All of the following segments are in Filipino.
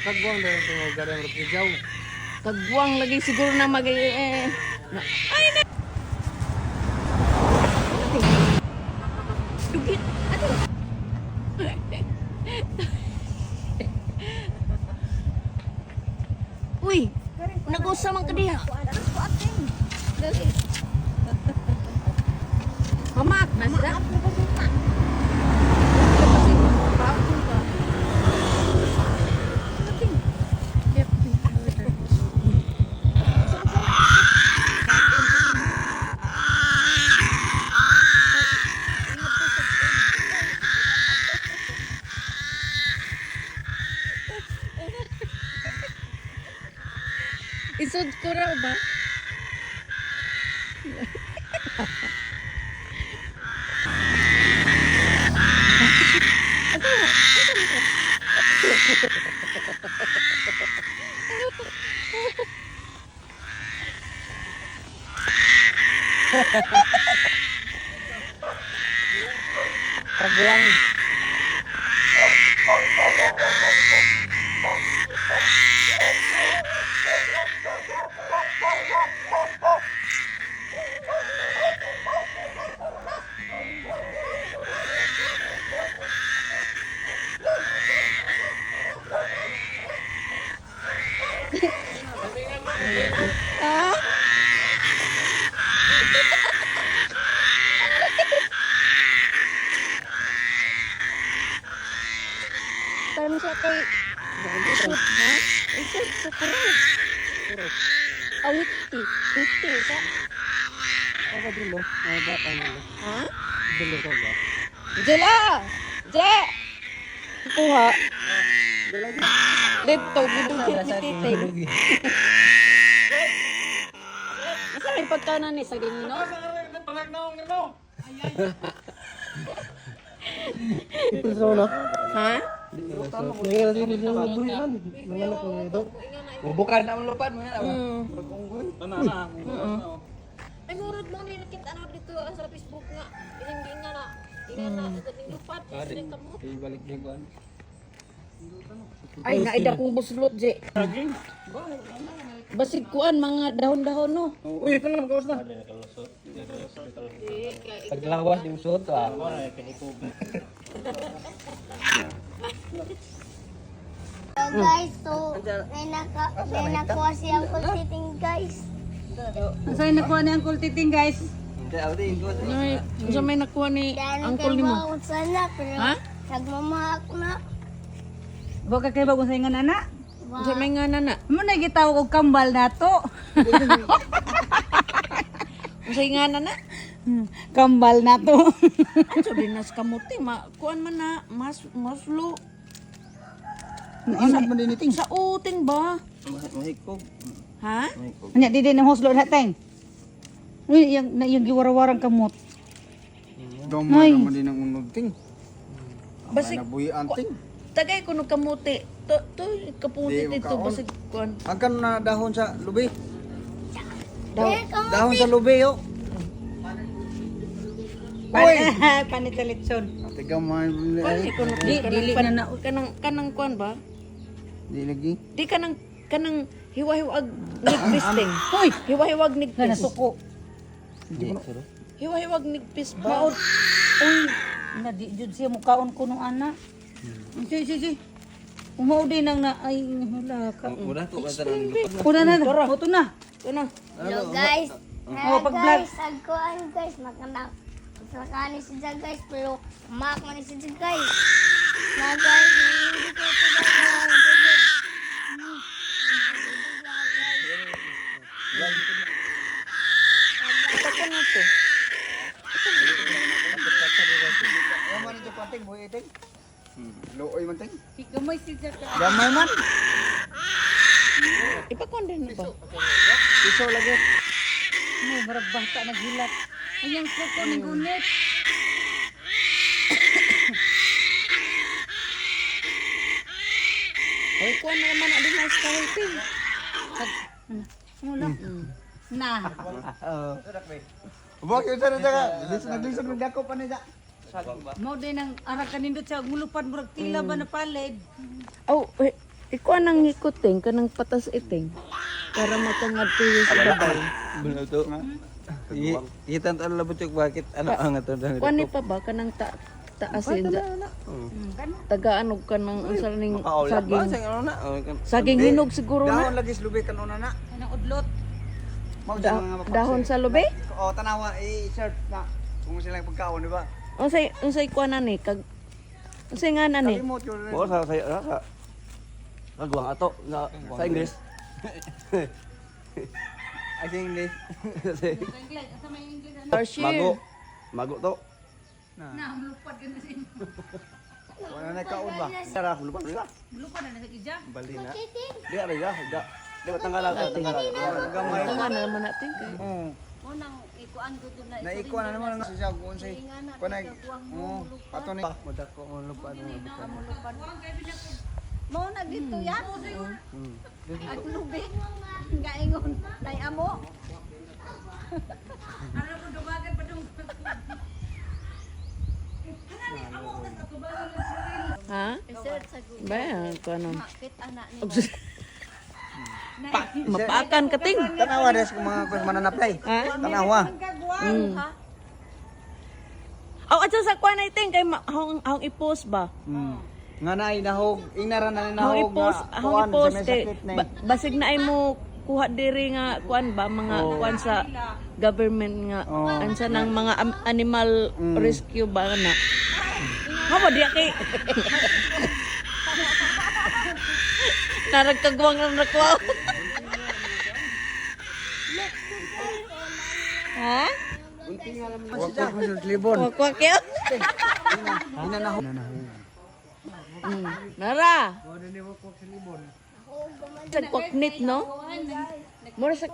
Kagwang dahil ito gari ang rupidyaw. Kagwang lagi siguro na mag eh, na, ay na. Isod ko raw ba? Kagwang. Ah? Parang siya kay... Ha? Isod, sukuro. Awit, ti. Iti, ka. Ako dulo. Ay, bata nila. Ha? Dulo ko ba? Jela! Je! Kuha. Dito, gudugit ni. Asa may pagkanan ni sa ginino? Ito na. Ha? Ngayon na din yung buhinan. Mga anak ko ito. Bubukan na ang lupan mo yan. Mm. Ay, murad mo ni nakita ano dito ah, sa Facebook nga. Hindi nga na. Hindi na agad ng lupat. Kasi nang kamot. Ibalik din ko. Ay, naida kong buslot, Je. Basig kuan, mga dahon-dahon, no? Uy, ito lang, kawas na. Paglawas yung suot ah. So guys, so may, naka, may nakuha siyang kultiting guys. Saan nakuha ni Uncle Titing, guys? Hindi, ako din. Ay, sa may nakuha ni Uncle ni mo? bawang sana, pero Ha? nagmamahak na. Wa ka kay bagong saingan ana. Sa may nga na na. Mo na gitawag og kambal nato. Sa nga na na. Hmm, kambal nato. So, dinas kamuti, ma, kuan man na, mas, maslo. Ingat mo din. Sa uting ba? Mahikog. Ha? Anya di din ang huslo na tayong. Uy, yung na yung giwarawarang kamot. Gamay naman din ang unod ting. Basig, Nabuhi anting. tagay ko no kamuti. To, to, kaputi Di, dito, kaon. basig kuan. Agkan na dahon sa lubi. Dahon sa lubi yo. Uy, panitalitson. Ate gamay. Kuan ko no, Di, kanang, dili pan, na na. kanang, kanang kuan ba? Di lagi. Di kanang, kanang hiwa-hiwag nigpis ting. Uy, Hiwa-hiwag nigpis. nasuko. Hiwa-hiwag nigpis ba? Maot. Uy, na di jud siya mukaon ko nung ana. Si si si. Umaw din ang na ay wala ka. Udah to ka tanan. Una na, moto na. Ano? Hello guys. Oh, Hello pag-vlog. guys, agkuhan guys, maganda. Saka ni si guys, pero mak man si guys. Na guys, hindi ko ito Ito ko na to. Gamay ni pating buhi iting. Looy man ting. Gamay man. Ipakuan din na ba? Piso lagi. Mo marag bata naghilat. Ayang suko ni gunit. Oy, kuan na naman adin na sa ting. Mula. Na. Bakit sa nila ka? Dito naglisod ng dako pa niya. Mo din ang ara kanindot sa gulupan murag tila ba na palid. Oh, wait. Ikaw nang ikuting, kanang patas iting. Para matangad tuyo sa babay. Benar tu. Kita tak ada betul bakit anak ang ato dan. Kuan ni pa ba kanang ta taasin da. Tagaan og kanang unsal ning saging. ano na? Saging hinog siguro Dahon na. lagi slubi kanuna na. Anong udlot? Dahon sa lubi? Oh, tanawa i-shirt na. Kung sila yung pagkaon, di ba? Unsay unsay kuan na ni kag unsay nga na ni? Kalimot yun. Oo, sa saya sa kagwang ato na sa English. I think this. Arshir. Mago. Mago to. Na, mulupad ka na sin. Wala na kaon ba? Tara, lupa na. Mulupad na na sa ija. Bali na. Di ada ya, da. Di ba tanggalan tanggalan. Gamay. Ito nga na naman natin Oo. Munang ikuan ko na. Naikuha na naman ang siya kung say. Panay. Oo. Ato ni. Madako ang lupa ng Mo na dito ya. At lubi. Nga ingon. Nay amo. Ano mo dumagan pa dong. Ha? Sa. Ba, kuan ano. Makit anak ni. Pa, mapaakan ka ting. Tanawa des kung mga kung mananaplay. Ha? Tanawa. Mm. Oh, at sa kuan na iting kay hong hong i-post ba? Hmm. Nga na inahog, inaran na Hong inahog hong i-post sa may kay na ba- basig na ay mo kuha diri nga kuan ba mga kuan sa government nga Oh. ansa ng mga animal rescue ba na. Hawa diya kay Naragkagwang ng nakwaw. Ha? Huwag ko sa libon. Wakwak yun? Inanahog. Mm. Nara. Sa kwaknit, no? Mura sa...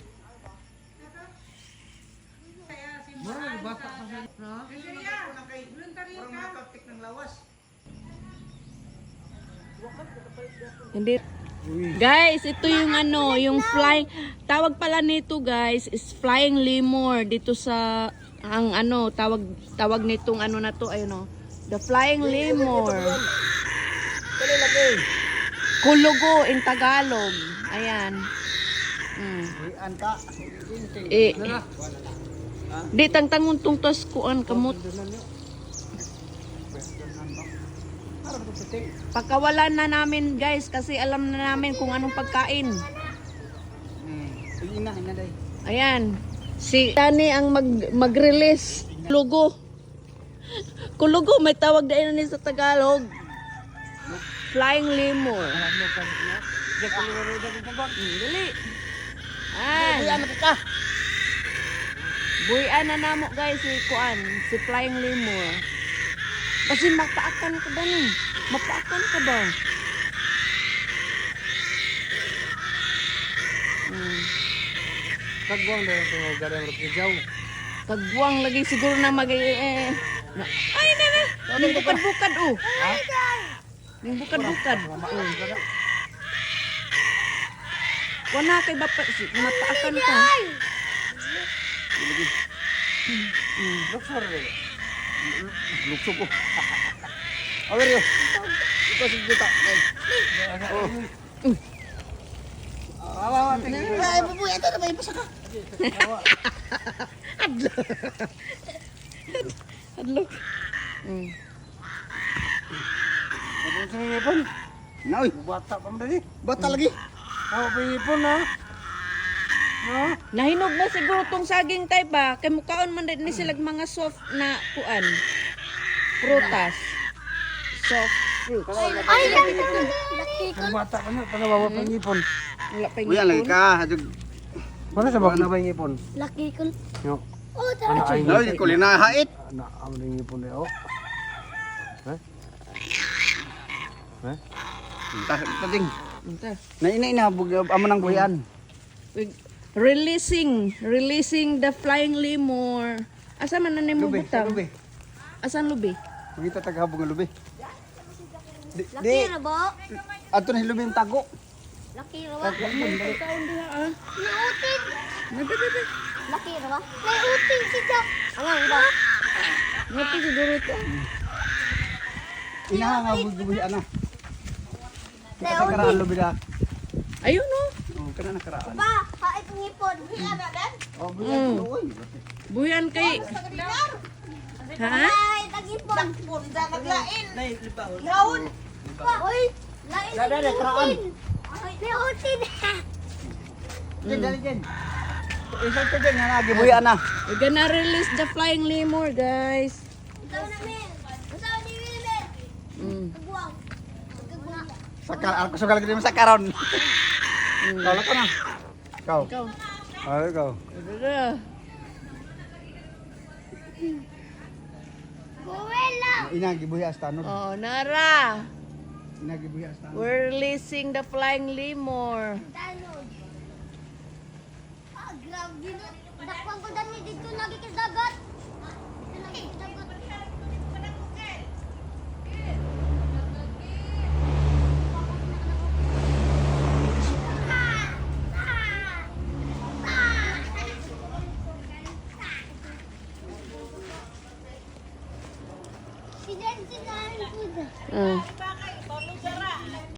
Hindi. Guys, ito yung ano, yung flying, tawag pala nito guys, is flying lemur dito sa, ang ano, tawag, tawag nitong ano na to, ayun o, the flying lemur. Kulugo in Tagalog. Ayan. Mm. Anta. Eh, di tang tangun tung tos kuan kamot. Pagkawalan na namin guys kasi alam na namin kung anong pagkain. Hmm. Ayan. Si Tani ang mag mag-release logo. Kulugo may tawag na ni sa Tagalog. Flying lemur. Dali. Ay. Buyan na namo guys si Kuan, si Flying Lemur. Kasi mapaakan ka ba nun? Mapaakan ka ba? Hmm. Kagwang na ito ng galing Rokijaw. Kagwang lagi siguro na mag eh, Ay na na. Ning bukad-bukad oh. Ning bukad-bukad. Oh. Wala kay bapa si mapaakan ka. Luksor rin. Lukso ko. Awer yo. Ito si Juta. Awa, awa, tingin. Ay, bubuya ito na may basa ka. Adlo. Mm. Ano sa ngipon? Naoy, bata pa mo dali. Bata lagi. Ako pa ngipon ha. No? Nahinog na siguro tong saging tay ba? Kay mukaon man din ni sila mga soft na kuan. Prutas. Soft fruits. Ay, laki ko. Laki ko. Ang bata pa na, panawawa pa ngipon. Wala pa lagi ka. Mana sa bakna ba ngipon? Laki ko. Yo. Oh, tara. Ano ay Naoy, kulina hait. na amo ng ngipon eh oh. Eh? Eh? Tas tating. Ito. Na ina ina bug amo nang buyan. Releasing, releasing the flying lemur. Asa man na nimo Lubi, butang? lubi. Asan lubi? Kita tagahabog ng lubi. Di, Laki di, na ba? ato na lubi yung tago. Laki na ba? Kaon diha ah. May uting. Laki na ba? May uting si Jack. Ano ba? Ngati siguro to. Inahangabugi-buhi ana. Nakaraan lubida. Ayun oh. Oh, kana nakaraan. Pa, ha, itong ipon. Oh, buyan Mm. oy. Buyan kay... Ha? Ay, itong ipon. Pa, oy. Lain Dada, dada, karaan. May utin. Diyan, dali diyan. Isang ka dyan, nga lagi buyan na. We're gonna release the flying lemur, guys. Ikaw na, men. Ikaw ni Wilmer. Mm. Kabuang. Kabuang. Sakal, ako sugal ko din sa karon. Ikaw lang ka na. Ikaw. Ikaw. Oh, ikaw. Dada. Buwela. Inagi buya sa tanod. Oh, Nara. We're releasing the flying lemur. Ah, grabe na. Dakwang ko dami dito lagi kis